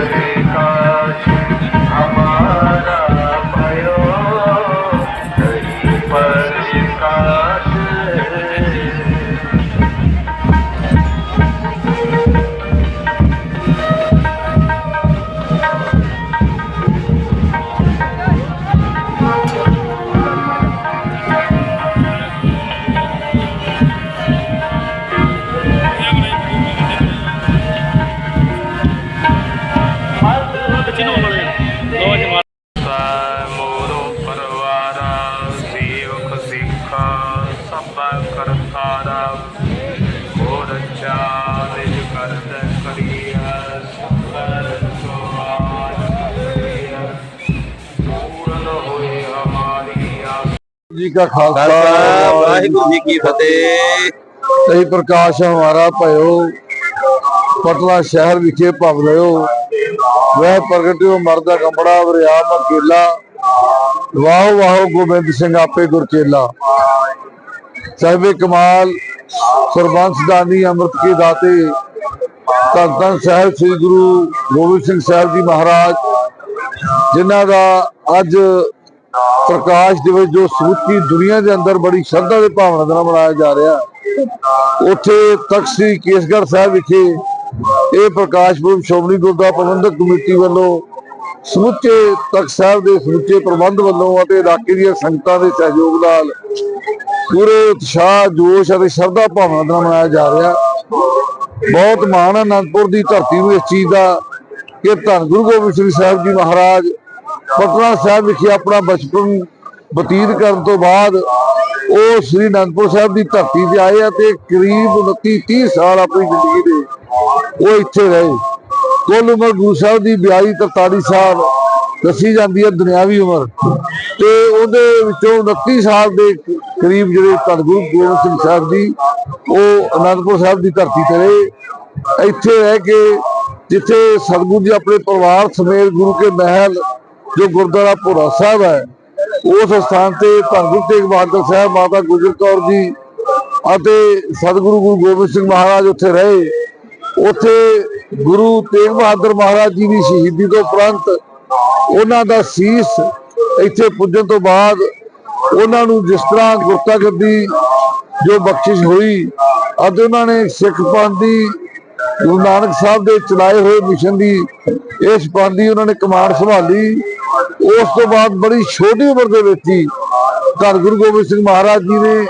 Amen. ਜੀ ਕਾ ਖਾਲਸਾ ਵਾਹਿਗੁਰੂ ਜੀ ਕੀ ਫਤਿਹ। ਸਹੀ ਪ੍ਰਕਾਸ਼ ਹਮਾਰਾ ਭਇਓ। ਪਟਨਾ ਸ਼ਹਿਰ ਵਿਖੇ ਭਵ ਲਿਓ ਵਹ ਪ੍ਰਗਟਿਓ ਮਰਦਾ ਕੰਬੜਾ ਵਰਿਆ ਮਕੇਲਾ। ਵਾਹ ਵਾਹ ਗੋਬਿੰਦ ਸਿੰਘ ਆਪੇ ਗੁਰਚੇਲਾ ਸਾਹਿਬੇ ਕਮਾਲ ਸਰਬੰਸ ਦਾਨੀ ਅੰਮ੍ਰਿਤ ਕੀ ਦਾਤੇ। ਧੰਨ ਧੰਨ ਸਾਹਿਬ ਸ੍ਰੀ ਗੁਰੂ ਗੋਬਿੰਦ ਸਿੰਘ ਸਾਹਿਬ ਜੀ ਮਹਾਰਾਜ ਜਿਨ੍ਹਾਂ ਦਾ ਅੱਜ ਪ੍ਰਕਾਸ਼ ਦਿਵਸ ਜੋ ਸਮੁੱਚੀ ਦੁਨੀਆ ਦੇ ਅੰਦਰ ਬੜੀ ਸ਼ਰਧਾ ਦੇ ਭਾਵਨਾ ਦੇ ਨਾਲ ਮਨਾਇਆ ਜਾ ਰਿਹਾ। ਉੱਥੇ ਤਖਤ ਸ੍ਰੀ ਕੇਸਗੜ੍ਹ ਸਾਹਿਬ ਵਿਖੇ ਇਹ ਪ੍ਰਕਾਸ਼ ਪੁਰਬ ਸ਼੍ਰੋਮਣੀ ਗੁਰਦੁਆਰਾ ਪ੍ਰਬੰਧਕ ਕਮੇਟੀ ਵੱਲੋਂ ਸਮੁੱਚੇ ਤਖਤ ਸਾਹਿਬ ਦੇ ਸਮੁੱਚੇ ਪ੍ਰਬੰਧ ਵੱਲੋਂ ਅਤੇ ਇਲਾਕੇ ਦੀਆਂ ਸੰਗਤਾਂ ਦੇ ਸਹਿਯੋਗ ਨਾਲ ਪੂਰੇ ਉਤਸ਼ਾਹ, ਜੋਸ਼ ਅਤੇ ਸ਼ਰਧਾ ਭਾਵਨਾ ਦੇ ਨਾਲ ਮਨਾਇਆ ਜਾ ਰਿਹਾ। ਬਹੁਤ ਮਾਣ ਹੈ ਅਨੰਦਪੁਰ ਦੀ ਧਰਤੀ ਨੂੰ ਇਸ ਚੀਜ਼ ਦਾ ਕਿ ਧੰਨ ਗੁਰੂ ਗੋਬਿੰਦ ਸਿੰਘ ਸਾਹਿਬ ਜੀ ਮਹਾਰਾਜ ਪਟਨਾ ਸਾਹਿਬ ਵਿਖੇ ਆਪਣਾ ਬਚਪਨ ਬਤੀਤ ਕਰਨ ਤੋਂ ਬਾਅਦ ਉਹ ਸ੍ਰੀ ਅਨੰਦਪੁਰ ਸਾਹਿਬ ਦੀ ਧਰਤੀ ਤੇ ਆਏ ਅਤੇ ਕਰੀਬ 29 30 ਸਾਲ ਆਪਣੀ ਜ਼ਿੰਦਗੀ ਦੇ ਉਹ ਇੱਥੇ ਰਹੇ। ਕੁੱਲ ਉਮਰ ਗੁਰੂ ਸਾਹਿਬ ਦੀ 42 43 ਸਾਲ ਦੱਸੀ ਜਾਂਦੀ ਹੈ ਦੁਨਿਆਵੀ ਉਮਰ। ਤੇ ਉਹਦੇ ਵਿੱਚੋਂ 29 ਸਾਲ ਦੇ ਕਰੀਬ ਜਿਹੜੇ ਧੰਨ ਗੋਬਿੰਦ ਸਿੰਘ ਸਾਹਿਬ ਜੀ, ਉਹ ਅਨੰਦਪੁਰ ਸਾਹਿਬ ਦੀ ਧਰਤੀ ਤੇ ਰਹੇ। ਇੱਥੇ ਰਹਿ ਕੇ ਜਿੱਥੇ ਸਤਿਗੁਰੂ ਜੀ ਆਪਣੇ ਪਰਿਵਾਰ ਸਮੇਤ ਗੁਰੂ ਕੇ ਮਹਿਲ ਜੋ ਗੁਰਦੁਆਰਾ ਭੋਰਾ ਸਾਹਿਬ ਹੈ, ਉਸ ਸਥਾਨ ਤੇ ਧੰਨ ਗੁਰੂ ਤੇਗ ਬਹਾਦਰ ਸਾਹਿਬ, ਮਾਤਾ ਗੁਜਰ ਕੌਰ ਜੀ ਅਤੇ ਸਤਿਗੁਰੂ ਗੁਰੂ ਗੋਬਿੰਦ ਸਿੰਘ ਮਹਾਰਾਜ ਉੱਥੇ ਰਹੇ। ਉੱਥੇ ਗੁਰੂ ਤੇਗ ਬਹਾਦਰ ਮਹਾਰਾਜ ਜੀ ਦੀ ਸ਼ਹੀਦੀ ਤੋਂ ਉਪਰੰਤ ਉਹਨਾਂ ਦਾ ਸੀਸ ਇੱਥੇ ਪੁੱਜਣ ਤੋਂ ਬਾਅਦ ਉਹਨਾਂ ਨੂੰ ਜਿਸ ਤਰ੍ਹਾਂ ਗੁਰਤਾ ਗੱਦੀ ਜੋ ਬਖਸ਼ਿਸ਼ ਹੋਈ ਅਤੇ ਉਹਨਾਂ ਨੇ ਸਿੱਖ ਪੰਥ ਦੀ ਗੁਰੂ ਨਾਨਕ ਸਾਹਿਬ ਦੇ ਚਲਾਏ ਹੋਏ ਮਿਸ਼ਨ ਦੀ ਇਸ ਪੰਥ ਉਹਨਾਂ ਨੇ ਕਮਾਂਡ ਸੰਭਾਲੀ। ਉਸ ਤੋਂ ਬਾਅਦ ਬੜੀ ਛੋਟੀ ਉਮਰ ਦੇ ਵਿੱਚ ਹੀ ਧੰਨ ਗੁਰੂ ਗੋਬਿੰਦ ਸਿੰਘ ਮਹਾਰਾਜ ਜੀ ਨੇ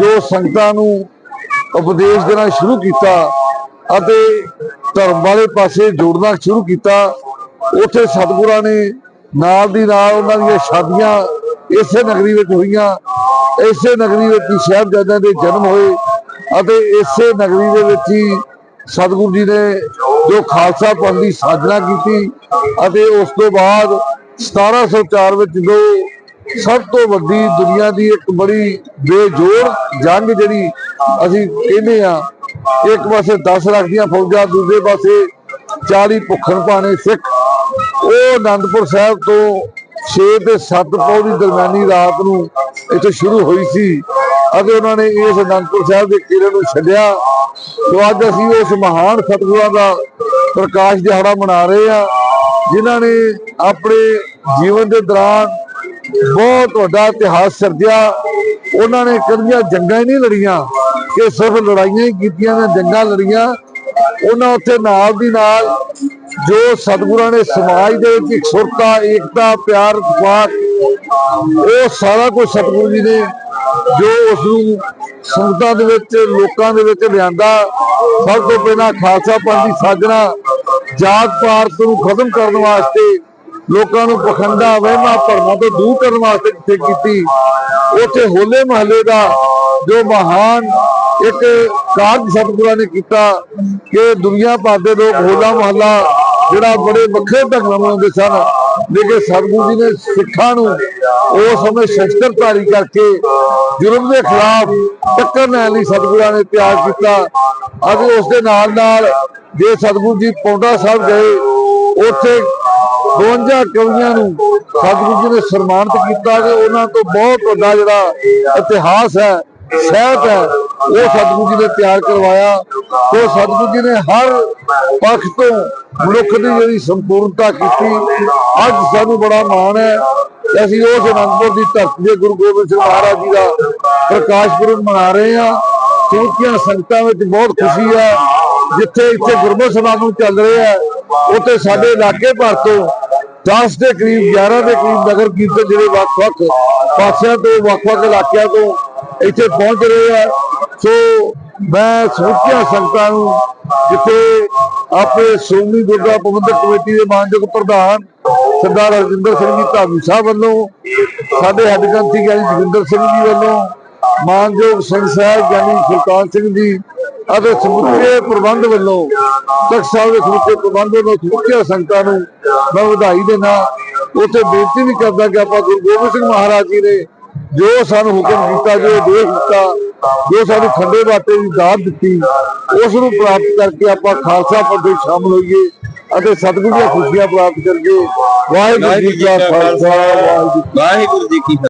ਜੋ ਸੰਗਤਾਂ ਨੂੰ ਉਪਦੇਸ਼ ਦੇਣਾ ਸ਼ੁਰੂ ਕੀਤਾ ਅਤੇ ਧਰਮ ਵਾਲੇ ਪਾਸੇ ਜੋੜਨਾ ਸ਼ੁਰੂ ਕੀਤਾ, ਉੱਥੇ ਸਤਿਗੁਰਾਂ ਨੇ ਨਾਲ ਦੀ ਨਾਲ ਉਹਨਾਂ ਦੀਆਂ ਸ਼ਾਦੀਆਂ ਇਸੇ ਨਗਰੀ ਵਿੱਚ ਹੋਈਆਂ, ਇਸੇ ਨਗਰੀ ਵਿੱਚ ਹੀ ਸਾਹਿਬਜ਼ਾਦਿਆਂ ਦੇ ਜਨਮ ਹੋਏ ਅਤੇ ਇਸੇ ਨਗਰੀ ਦੇ ਵਿੱਚ ਹੀ ਸਤਿਗੁਰੂ ਜੀ ਨੇ ਜੋ ਖਾਲਸਾ ਪੰਥ ਦੀ ਸਾਜਨਾ ਕੀਤੀ ਅਤੇ ਉਸ ਤੋਂ ਬਾਅਦ 1704 ਵਿੱਚ ਜੋ ਸਭ ਤੋਂ ਵੱਡੀ ਦੁਨੀਆ ਦੀ ਇੱਕ ਬੜੀ ਬੇਜੋੜ ਜੰਗ ਜਿਹੜੀ ਅਸੀਂ ਕਹਿੰਦੇ ਆ ਇੱਕ ਪਾਸੇ 10 ਲੱਖ ਦੀਆਂ ਫੌਜਾਂ, ਦੂਜੇ ਪਾਸੇ 40 ਭੁੱਖਣ ਭਾਣੇ ਸਿੱਖ। ਉਹ ਆਨੰਦਪੁਰ ਸਾਹਿਬ ਤੋਂ 6 ਤੇ 7 ਪੌ ਦਰਮਿਆਨੀ ਰਾਤ ਨੂੰ ਇੱਥੇ ਸ਼ੁਰੂ ਹੋਈ ਸੀ। ਅਤੇ ਉਹਨਾਂ ਨੇ ਇਸ ਅਨੰਦਪੁਰ ਸਾਹਿਬ ਦੇ ਕਿਲੇ ਨੂੰ ਛੱਡਿਆ। ਸੋ ਅੱਜ ਅਸੀਂ ਉਸ ਮਹਾਨ ਸਤਿਗੁਰਾਂ ਦਾ ਪ੍ਰਕਾਸ਼ ਦਿਹਾੜਾ ਮਨਾ ਰਹੇ ਆ ਜਿਨ੍ਹਾਂ ਨੇ ਆਪਣੇ ਜੀਵਨ ਦੇ ਦੌਰਾਨ ਬਹੁਤ ਵੱਡਾ ਇਤਿਹਾਸ ਸਿਰਜਿਆ। ਉਹਨਾਂ ਨੇ ਕਦੀਆਂ ਜੰਗਾਂ ਹੀ ਨਹੀਂ ਲੜੀਆਂ, ਕਿ ਸਿਰਫ ਲੜਾਈਆਂ ਹੀ ਕੀਤੀਆਂ ਨੇ, ਜੰਗਾਂ ਲੜੀਆਂ। ਉਹਨਾਂ ਉੱਥੇ ਨਾਲ ਦੀ ਨਾਲ ਜੋ ਸਤਿਗੁਰਾਂ ਨੇ ਸਮਾਜ ਦੇ ਵਿੱਚ ਇਕਸੁਰਤਾ ਏਕਤਾ, ਪਿਆਰ ਇਤਫਾਕ ਉਹ ਸਾਰਾ ਕੁਝ ਸਤਿਗੁਰੂ ਜੀ ਨੇ ਜੋ ਉਸ ਨੂੰ ਸੰਗਤਾਂ ਦੇ ਵਿੱਚ, ਲੋਕਾਂ ਦੇ ਵਿੱਚ ਲਿਆਂਦਾ, ਸਭ ਤੋਂ ਪਹਿਲਾਂ ਖਾਲਸਾ ਪੰਥ ਦੀ ਸਾਜਣਾ ਜਾਤ ਪਾਤ ਨੂੰ ਖਤਮ ਕਰਨ ਵਾਸਤੇ ਲੋਕਾਂ ਨੂੰ ਪਖੰਡਾ, ਵਹਿਮਾਂ, ਭਰਮਾਂ ਤੋਂ ਦੂਰ ਕਰਨ ਵਾਸਤੇ ਜਿੱਥੇ ਕੀਤੀ। ਉੱਥੇ ਹੋਲੇ ਮਹੱਲੇ ਦਾ ਜੋ ਮਹਾਨ ਇੱਕ ਕਾਰਜ ਸਤਿਗੁਰਾਂ ਨੇ ਕੀਤਾ ਕਿ ਦੁਨੀਆ ਭਰ ਦੇ ਲੋਕ ਹੋਲਾ ਮਹੱਲਾ ਜਿਹੜਾ ਬੜੇ ਵੱਖਰੇ ਢੰਗ ਨਾਲ ਮਨਾਉਂਦੇ ਸਨ, ਲੇਕਿਨ ਸਤਿਗੁਰੂ ਜੀ ਨੇ ਸਿੱਖਾਂ ਨੂੰ ਉਸ ਸਮੇਂ ਸ਼ਸਤਰਧਾਰੀ ਕਰਕੇ ਜ਼ੁਲਮ ਦੇ ਖਿਲਾਫ ਟੱਕਰ ਲੈਣ ਲਈ ਸਤਿਗੁਰਾਂ ਨੇ ਤਿਆਗ ਕੀਤਾ। ਅਤੇ ਉਸ ਦੇ ਨਾਲ ਨਾਲ ਜੇ ਸਤਿਗੁਰੂ ਜੀ ਪੌਂਡਾ ਸਾਹਿਬ ਗਏ, ਉੱਥੇ 52 ਕਵੀਆਂ ਨੂੰ ਸਤਿਗੁਰੂ ਜੀ ਨੇ ਸਨਮਾਨਿਤ ਕੀਤਾ। ਕਿ ਉਹਨਾਂ ਤੋਂ ਬਹੁਤ ਵੱਡਾ ਜਿਹੜਾ ਇਤਿਹਾਸ ਹੈ, ਸਹਿਤ ਹੈ ਉਹ ਸਤਿਗੁਰੂ ਜੀ ਨੇ ਤਿਆਰ ਕਰਵਾਇਆ। ਉਹ ਸਤਿਗੁਰੂ ਜੀ ਨੇ ਹਰ ਪੱਖ ਤੋਂ ਮਨੁੱਖ ਦੀ ਜਿਹੜੀ ਸੰਪੂਰਨਤਾ ਕੀਤੀ। ਅੱਜ ਸਾਨੂੰ ਬੜਾ ਮਾਣ ਹੈ। ਅਸੀਂ ਉਸ ਅਨੰਦਪੁਰ ਦੀ ਧਰਤੀ ਦੇ ਗੁਰੂ ਗੋਬਿੰਦ ਸਿੰਘ ਮਹਾਰਾਜ ਜੀ ਦਾ ਪ੍ਰਕਾਸ਼ ਪੁਰਬ ਮਨਾ ਰਹੇ ਹਾਂ। ਕਿਉਂਕਿ ਸੰਗਤਾਂ ਵਿੱਚ ਬਹੁਤ ਖੁਸ਼ੀ ਹੈ। ਜਿੱਥੇ ਇੱਥੇ ਗੁਰਮਤਿ ਸਮਾਗਮ ਚੱਲ ਰਿਹਾ ਹੈ, ਉੱਥੇ ਸਾਡੇ ਇਲਾਕੇ ਭਰ ਤੋਂ 10 ਦੇ ਕਰੀਬ 11 ਦੇ ਕਰੀਬ ਨਗਰ ਕੀਰਤਨ ਜਿਹੜੇ ਵੱਖ-ਵੱਖ ਪਾਸਿਆਂ ਤੋਂ, ਵੱਖ-ਵੱਖ ਇਲਾਕਿਆਂ ਤੋਂ ਇੱਥੇ ਪਹੁੰਚ ਰਹੇ ਆ। ਸੋ ਮੈਂ ਸਮੁੱਚੀਆਂ ਸੰਗਤਾਂ ਨੂੰ ਜਿੱਥੇ ਆਪਣੇ ਸ਼੍ਰੋਮਣੀ ਗੁਰਦੁਆਰਾ ਪ੍ਰਬੰਧਕ ਕਮੇਟੀ ਦੇ ਮਾਨਯੋਗ ਪ੍ਰਧਾਨ ਸਰਦਾਰ ਰਜਿੰਦਰ ਸਿੰਘ ਜੀ ਧਾਮੀ ਸਾਹਿਬ ਵੱਲੋਂ, ਸਾਡੇ ਹੈੱਡ ਗ੍ਰੰਥੀ ਗਿਆਨੀ ਜੋਗਿੰਦਰ ਸਿੰਘ ਜੀ ਵੱਲੋਂ, ਮਾਨਯੋਗ ਸਿੰਘ ਸਾਹਿਬ ਗਿਆਨੀ ਸੁਲਤਾਨ ਸਿੰਘ ਜੀ ਅਤੇ ਸਮੁੱਚੇ ਪ੍ਰਬੰਧ ਵੱਲੋਂ, ਤਖਤ ਸਾਹਿਬ ਦੇ ਸਮੁੱਚੇ ਪ੍ਰਬੰਧ ਵੱਲੋਂ ਸਮੁੱਚੀਆਂ ਸੰਗਤਾਂ ਨੂੰ ਮੈਂ ਵਧਾਈ ਦੇਣਾ ਉੱਥੇ ਬੇਨਤੀ ਵੀ ਕਰਦਾ ਕਿ ਆਪਾਂ ਗੁਰੂ ਗੋਬਿੰਦ ਸਿੰਘ ਮਹਾਰਾਜ ਜੀ ਨੇ ਜੋ ਸਾਨੂੰ ਹੁਕਮ ਕੀਤਾ, ਜੋ ਦੇਸ਼ ਦਿੱਤਾ ਜੋ ਸਾਨੂੰ ਖੰਡੇ ਬਾਟੇ ਦੀ ਦਾਤ ਦਿੱਤੀ, ਉਸ ਨੂੰ ਪ੍ਰਾਪਤ ਕਰਕੇ ਆਪਾਂ ਖਾਲਸਾ ਪੰਥ ਵਿੱਚ ਸ਼ਾਮਲ ਹੋਈਏ ਅਤੇ ਸਤਿਗੁਰੂ ਦੀਆਂ ਖੁਸ਼ੀਆਂ ਪ੍ਰਾਪਤ ਕਰੀਏ ਵਾਹਿਗੁਰੂ ਜੀ ਕਾ ਖਾਲਸਾ ਵਾਹਿਗੁਰੂ ਵਾਹਿਗੁਰੂ ਜੀ ਕੀ ਫਤਿਹ।